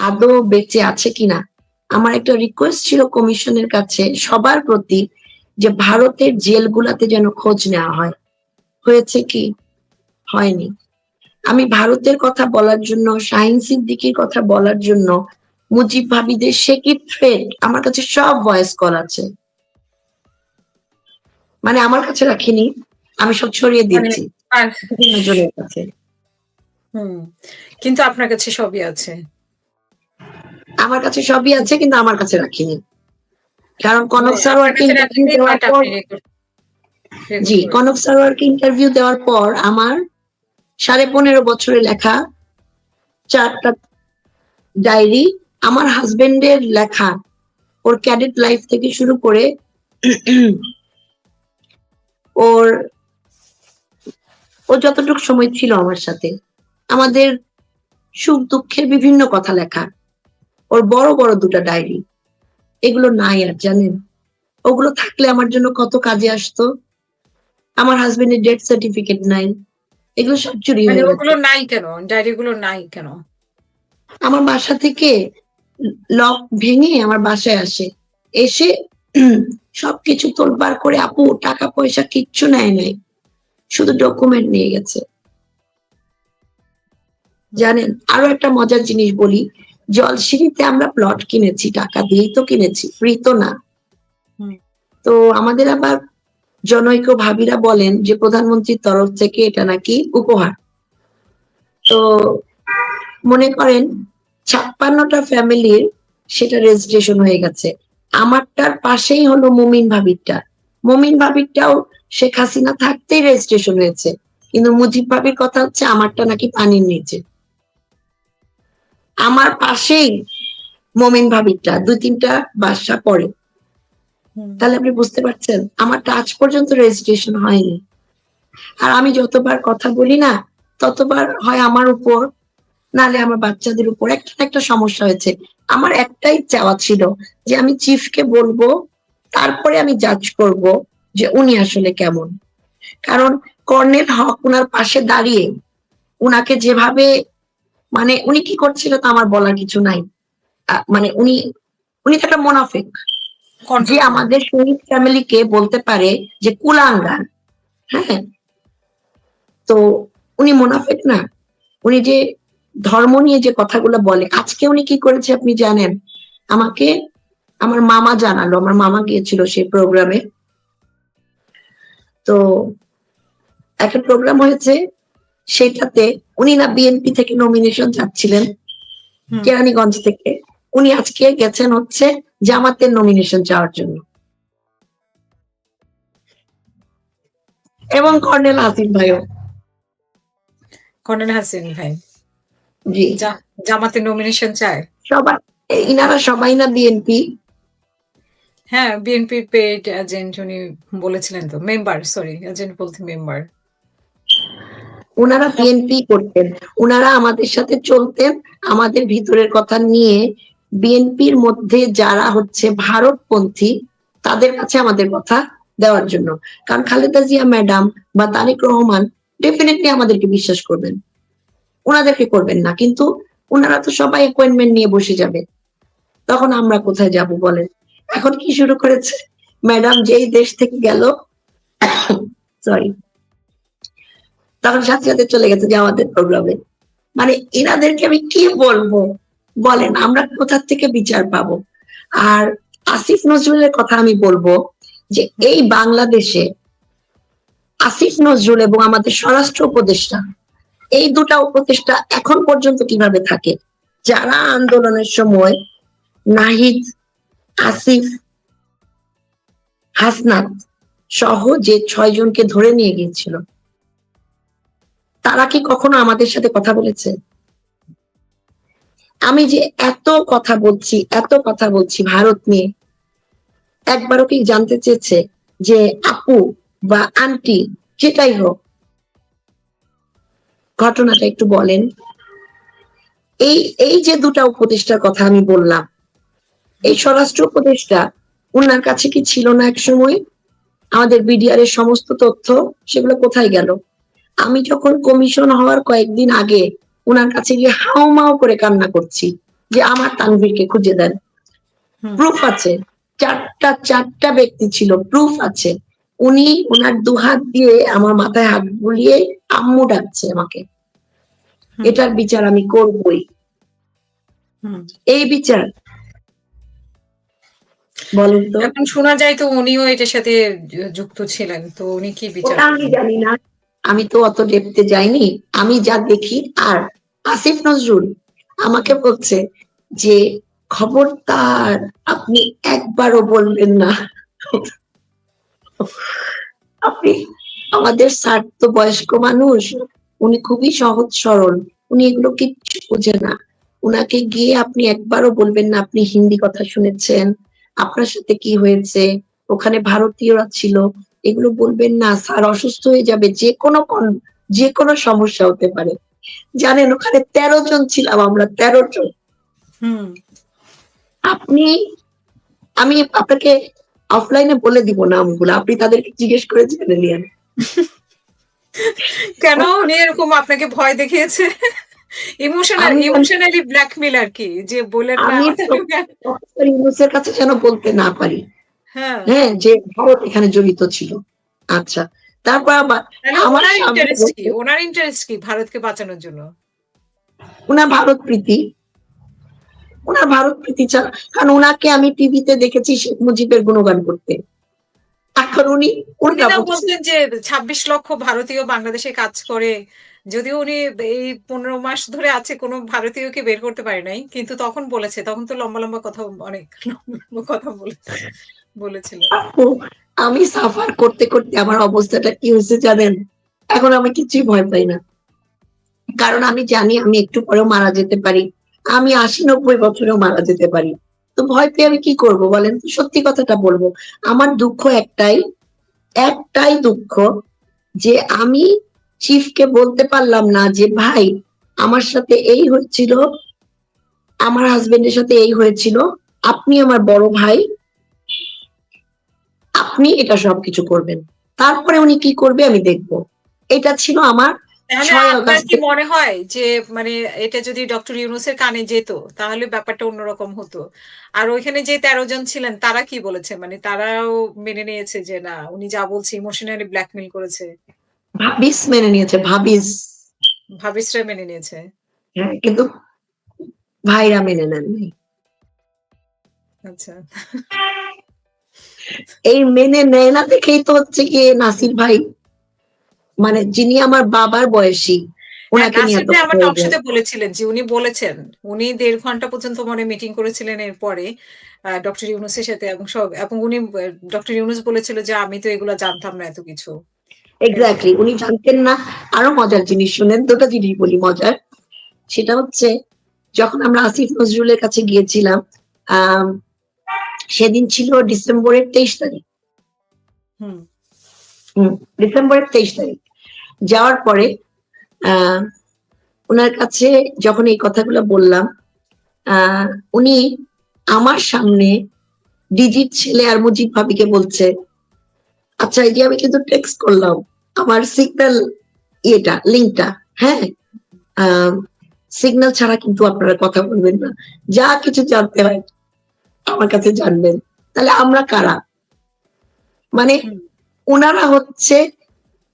আদৌ বেঁচে আছে কিনা? আমার একটা রিকোয়েস্ট ছিল কমিশনের কাছে সবার প্রতি যে ভারতের জেলগুলাতে যেন খোঁজ নেওয়া হয়। হয়েছে কি? হয়নি। আমি ভারতের কথা বলার জন্য শাহিন সিদ্দিকির কথা বলার জন্য মুজিব ভাবিদের সে কি থ্রেড আমার কাছে সব ভয়েস কল আছে। মানে আমার কাছে রাখিনি আমি সব ছড়িয়ে দিচ্ছি। জনের কাছে। হুম। কিন্তু আপনার কাছে সবই আছে। আমার কাছে সবই আছে কিন্তু আমার কাছে রাখিনি কারণ কনক সারোয়ারকে ইন্টারভিউ দেওয়ার পর জি। কনক সারোয়ারকে ইন্টারভিউ দেওয়ার পর আমার সাড়ে পনেরো বছরে লেখা চারটা ডায়েরি আমার হাজবেন্ডের লেখা ওর ক্যাডেট লাইফ থেকে শুরু করে ওর ও যতটুকু সময় ছিল আমার সাথে আমাদের সুখ দুঃখের বিভিন্ন কথা লেখা ওর বড় বড় দুটা ডায়েরি। এগুলো নাই আর জানেন? ওগুলো থাকলে আমার জন্য কত কাজে আসতো? আমার হাজবেন্ডের ডেথ সার্টিফিকেট নাই। এগুলো সব চুরি মানে হয়ে ওগুলো নাই কেন? ডায়েরি গুলো নাই কেন? আমার বাসা থেকে লক ভেঙে আমার বাসায় আসে। এসে সবকিছু তোলবার করে আপু টাকা পয়সা কিচ্ছু নেয় নাই। শুধু ডকুমেন্ট নিয়ে গেছে। জানেন? আরও একটা মজার জিনিস বলি। জলসিঁড়িতে আমরা প্লট কিনেছি টাকা দিয়েই তো কিনেছি ফ্রি তো না। তো আমাদের আবার জনৈক ভাবিরা বলেন যে প্রধানমন্ত্রীর তরফ থেকে এটা নাকি উপহার। তো মনে করেন ছাপ্পান্নটা ফ্যামিলির সেটা রেজিস্ট্রেশন হয়ে গেছে। আমারটার পাশেই হলো মুমিন ভাবিরটা মুমিন ভাবিরটাও শেখ হাসিনা থাকতেই রেজিস্ট্রেশন হয়েছে। কিন্তু মুজিব ভাবির কথা হচ্ছে আমারটা নাকি পানির নিচে। আমার পাশেই মোমিন ভাবিরটা দুই তিনটা বাসা পড়ে। তাহলে আপনি বুঝতে পারছেন আমারটা আজ পর্যন্ত রেজিস্ট্রেশন হয়নি। আর আমি যতবার কথা বলি না ততবার হয় আমার উপর নালে আমার বাচ্চাদের উপর একটা না একটা সমস্যা হয়েছে। আমার একটাই চাওয়া ছিল যে আমি চিফকে বলব তারপরে আমি জাজ করব যে উনি আসলে কেমন। কারণ কর্নেল হক উনার পাশে দাঁড়িয়ে উনাকে যেভাবে মানে উনি কি করছিল তা আমার বলার কিছু নাই। মানে উনি উনি তো একটা মোনাফেক। যে আমাদের শহীদ ফ্যামিলিকে বলতে পারে যে কুলাঙ্গার। হ্যাঁ? তো উনি মোনাফেক না। উনি যে ধর্ম নিয়ে যে কথাগুলো বলে আজকে উনি কি করেছে আপনি জানেন? আমাকে আমার মামা জানালো আমার মামা গিয়েছিল সেই প্রোগ্রামে তো একটা প্রোগ্রাম হয়েছে সেটাতে উনি না বিএনপি থেকে নমিনেশন চাচ্ছিলেন কেরানীগঞ্জ থেকে। উনি আজকে গেছেন হচ্ছে জামাতের নমিনেশন চাওয়ার জন্য। এবং কর্নেল আসিফ ভাইও। কর্নেল হাসিন ভাই। জি। জামাতের নমিনেশন চায়? সবাই ইনারা সবাই না বিএনপি হ্যাঁ বিএনপির পেড এজেন্ট উনি বলেছিলেন তো মেম্বার সরি এজেন্ট বলতে মেম্বার ওনারা বিএনপি করতেন। ওনারা আমাদের সাথে চলতেন আমাদের ভিতরের কথা নিয়ে বিএনপির মধ্যে যারা হচ্ছে ভারতপন্থী তাদের কাছে আমাদের কথা দেওয়ার জন্য। কারণ খালেদা জিয়া ম্যাডাম বা তারেক রহমান ডেফিনেটলি আমাদেরকে বিশ্বাস করবেন। ওনাদেরকে করবেন না কিন্তু ওনারা তো সবাই অ্যাপয়েন্টমেন্ট নিয়ে বসে যাবে। তখন আমরা কোথায় যাব বলেন? এখন কি শুরু করেছে? ম্যাডাম যেই দেশ থেকে গেল সরি তখন সাথে সাথে চলে গেছে যে আমাদের প্রোগ্রামে মানে এনাদেরকে আমি কি বলব? বলেন, আমরা কোথা থেকে বিচার পাবো? আর আসিফ নজরুলের কথা আমি বলব যে এই বাংলাদেশে আসিফ নজরুল এবং আমাদের স্বরাষ্ট্র উপদেষ্টা, এই দুটা উপদেষ্টা এখন পর্যন্ত কীভাবে থাকে? যারা আন্দোলনের সময় নাহিদ, আসিফ, হাসনাত সহ যে ছয় জনকে ধরে নিয়ে গিয়েছিল তারা কি কখনো আমাদের সাথে কথা বলেছে? আমি যে এত কথা বলছি, এত কথা বলছি ভারত নিয়ে, একবারও কি জানতে চেয়েছে যে আপু বা আন্টি যেটাই হোক, ঘটনাটা একটু বলেন। এই এই যে দুটা উপদেষ্টার কথা আমি বললাম, এই স্বরাষ্ট্র উপদেষ্টা ওনার কাছে কি ছিল না এক সময় আমাদের বিডিআর এর সমস্ত তথ্য, সেগুলো কোথায় গেল? আমি যখন কমিশন হওয়ার কয়েকদিন আগে ওনার কাছে গিয়ে হাও মাও করে কান্না করছি যে আমার তানভীরকে খুঁজে দেন। প্রুফ আছে। চারটা চারটা ব্যক্তি ছিল প্রুফ আছে। উনি ওনার দুহাত দিয়ে আমার মাথায় হাত বুলিয়ে আম্মু ডাকছে আমাকে। এটার বিচার আমি করবই। এই বিচার। বলেন তো। এখন শোনা যায় তো উনিও এটার সাথে যুক্ত ছিলেন তো উনি কি বিচার আমি জানি না। আমি তো অত ডেপতে যাইনি। আমি যা দেখি, আর আসিফ নজরুল আমাকে বলছে যে, খবরদার, আপনি একবারও বলবেন না। আপনি আমাদের স্যার তো বয়স্ক মানুষ, উনি খুবই সহজ সরল, উনি এগুলো কিচ্ছু বোঝে না। উনাকে গিয়ে আপনি একবারও বলবেন না, আপনি হিন্দি কথা শুনেছেন, আপনার সাথে কি হয়েছে? ওখানে ভারতীয়রা ছিল এগুলো বলবেন না স্যার অসুস্থ হয়ে যাবে যে কোনো যে কোনো সমস্যা হতে পারে। জানেন ওখানে তেরো জন ছিলাম আমরা তেরো জন। হুম। আপনি আমি আপনাকে অফলাইনে বলে দিব নামগুলো আপনি তাদেরকে জিজ্ঞেস করে জেনে নিন কেন উনি এরকম আপনাকে ভয় দেখিয়েছে? ইমোশনাল ইমোশনালি ব্ল্যাকমেল আর কি যে বলে না আমি কাছে যেন বলতে না পারি। হ্যাঁ। হ্যাঁ যে ভারত এখানে জড়িত ছিল। আচ্ছা তারপর আবার আমার ওনার ইন্টারেস্ট কি? ওনার ইন্টারেস্ট কি ভারতকে বাঁচানোর জন্য? উনার ভারত প্রীতি। উনার ভারত প্রীতি ছাড়া কারণ উনাকে আমি টিভিতে দেখেছি শেখ মুজিবের গুণগান করতে। এখন উনি বলছেন। যে ছাব্বিশ লক্ষ ভারতীয় বাংলাদেশে কাজ করে। যদিও উনি এই পনেরো মাস ধরে আছে কোনো ভারতীয়কে বের করতে পারে নাই। কিন্তু তখন বলেছে তখন তো লম্বা লম্বা কথা অনেক লম্বা লম্বা কথা বলেছে। বলেছিল। আমি সাফার করতে করতে আমার অবস্থাটা কি হয়েছে জানেন? এখন আমি কিছুই ভয় পাই না। কারণ আমি জানি আমি একটু পরেও মারা যেতে পারি। আমি আশি নব্বই বছরেও মারা যেতে পারি। তো ভয় পেয়ে আমি কি করব বলেন সত্যি কথাটা বলব। আমার দুঃখ একটাই একটাই দুঃখ যে আমি চিফকে বলতে পারলাম না যে, ভাই, আমার সাথে এই হচ্ছিল আমার হাজবেন্ডের সাথে এই হয়েছিল, আপনি আমার বড় ভাই আপনি এটা সবকিছু করবেন। তারপরে উনি কি করবে আমি দেখব। এটা ছিল আমার কি মনে হয় যে মানে এটা যদি ডক্টর ইউনুসের কানে যেত তাহলে ব্যাপারটা অন্যরকম হতো? আর ওইখানে যে তেরো জন ছিলেন তারা কি বলেছে? মানে তারাও মেনে নিয়েছে যে না উনি যা বলছে ইমোশনালি ব্ল্যাকমেল করেছে। ভাবিস মেনে নিয়েছে ভাবিস। ভাবিসরা মেনে নিয়েছে। হ্যাঁ কিন্তু ভাইরা মেনে নেননি। আচ্ছা। এই মেনে নেয় না দেখেই তো হচ্ছে কি নাসির ভাই। মানে যিনি আমার বাবার বয়সী প্রয়োজন। বলেছিলেন যে উনি বলেছেন উনি দেড় ঘণ্টা পর্যন্ত মনে মিটিং করেছিলেন এরপরে ডক্টর ইউনুসের সাথে এবং সব এবং উনি ডক্টর ইউনুস বলেছিল যে আমি তো এগুলো জানতাম না এত কিছু। এক্স্যাক্টলি উনি জানতেন না আরও মজার জিনিস শুনেন দুটো জিনিস বলি মজার। সেটা হচ্ছে যখন আমরা আসিফ নজরুলের কাছে গিয়েছিলাম আহ সেদিন ছিল ডিসেম্বরের তেইশ তারিখ। হুম। ডিসেম্বরের তেইশ তারিখ। যাওয়ার পরে আহ ওনার কাছে যখন এই কথাগুলো বললাম আহ উনি আমার সামনে ডিজিট ছেলে আর মুজিব ভাবিকে বলছে আচ্ছা এই যে আমি কিন্তু টেক্সট করলাম আমার সিগন্যাল ইয়েটা লিঙ্কটা হ্যাঁ? সিগন্যাল ছাড়া কিন্তু আপনারা কথা বলবেন না। যা কিছু জানতে হয় আমার কাছে জানবেন। তাহলে আমরা কারা? মানে ওনারা হচ্ছে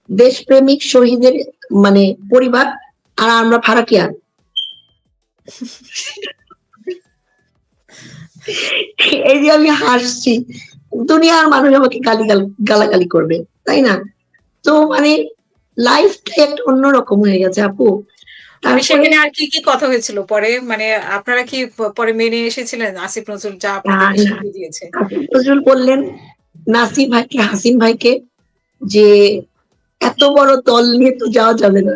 দেশপ্রেমিক শহীদের মানে পরিবার আর আমরা ভাড়াটিয়ার এই যে আমি হাসছি দুনিয়ার মানুষ আমাকে গালি গালাগালি করবে তাই না? তো মানে লাইফটাই একটা অন্যরকম হয়ে গেছে আপু। তারপরে সেখানে আর কি কি কথা হয়েছিল? পরে মানে আপনারা কি পরে মেনে এসেছিলেন আসিফ নজরুল যা দিয়েছে? নজরুল বললেন নাসির ভাইকে হাসিন ভাইকে যে এত বড় দল নিয়ে তো যাওয়া যাবে না।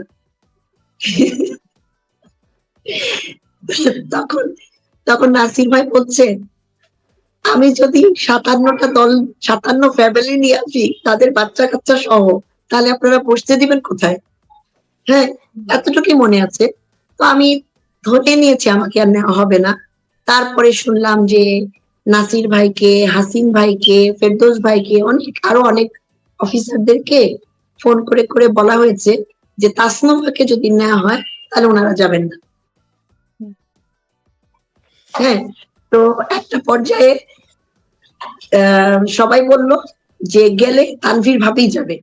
তখন তখন নাসির ভাই বলছে আমি যদি সাতান্নটা দল সাতান্ন ফ্যামিলি নিয়ে আসি তাদের বাচ্চা কাচ্চা সহ তাহলে আপনারা বসতে দিবেন কোথায়? হ্যাঁ এতটুকুই মনে আছে। তো আমি ধরে নিয়েছি, আমাকে আর নেওয়া হবে না। তারপরে শুনলাম যে নাসির ভাইকে হাসিন ভাইকে, ফেরদৌস ভাইকে অনেক, আরও অনেক অফিসারদেরকে ফোন করে করে বলা হয়েছে যে তাসনুফাকে যদি নেওয়া হয়, তাহলে ওনারা যাবেন না। হ্যাঁ তো একটা পর্যায়ে সবাই বলল যে গেলে তানভীর ভাবেই যাবে।